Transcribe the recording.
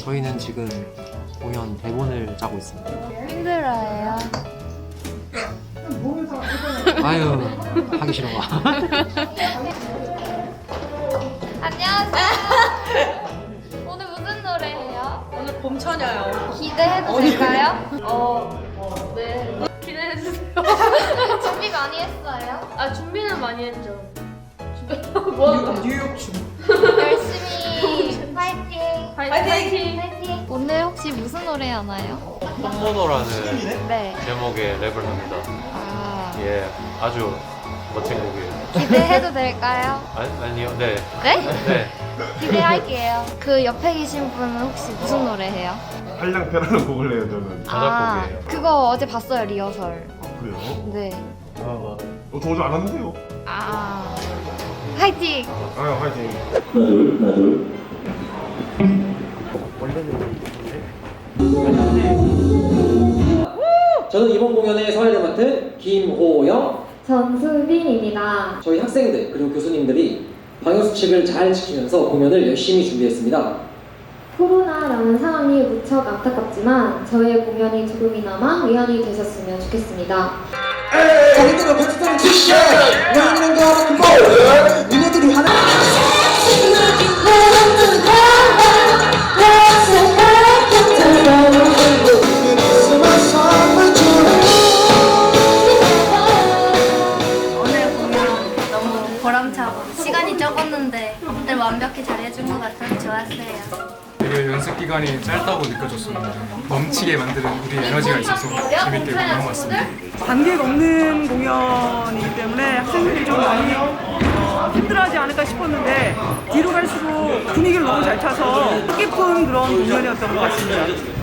저희는 지금 공연 대본을 짜고 있습니다. 힘들어요. 아유 하기 싫어. 안녕하세요. 오늘 무슨 노래예요? 오늘 봄처녀요. 기대해도 될까요? 어, 네. 기대해주세요. 준비 많이 했어요? 아 준비는 많이 했죠. 뉴욕 춤. 열심히 파이팅! 파이팅! 파이팅! 오늘 혹시 무슨 노래 하나요? 홈모노라는 네. 제목의 랩을 합니다. 아, 예, 아주 멋진 곡이에요. 기대해도 될까요? 아, 아니요, 네. 네? 네. 기대할게요. 그 옆에 계신 분은 혹시 무슨 노래 해요? 한량패라는 곡을 내요 저는 아, 저작곡이에요. 그거 어제 봤어요, 리허설. 그래요? 네. 어, 저 어제 안 왔는데요 아, 화이팅! 아유 화이팅 저는 이번 공연의 서해를 맡은 김호영 전수빈입니다. 저희 학생들 그리고 교수님들이 방역수칙을 잘 지키면서 공연을 열심히 준비했습니다 코로나라는 상황이 무척 안타깝지만 저의 공연이 조금이나마 위안이 되셨으면 좋겠습니다. 자기들은 보람차고 시간이 적었는데 다들 완벽히 잘해준 것 같아서 좋았어요. 되게 연습 기간이 짧다고 느껴졌습니다. 넘치게 만드는 우리 에너지가 있어서 재밌게 공연한 것 같습니다. 관객 없는 공연이기 때문에 학생들이 좀 많이 어, 힘들어하지 않을까 싶었는데 뒤로 갈수록 분위기를 너무 잘 타서 뜻깊은 그런 공연이었던 것 같습니다.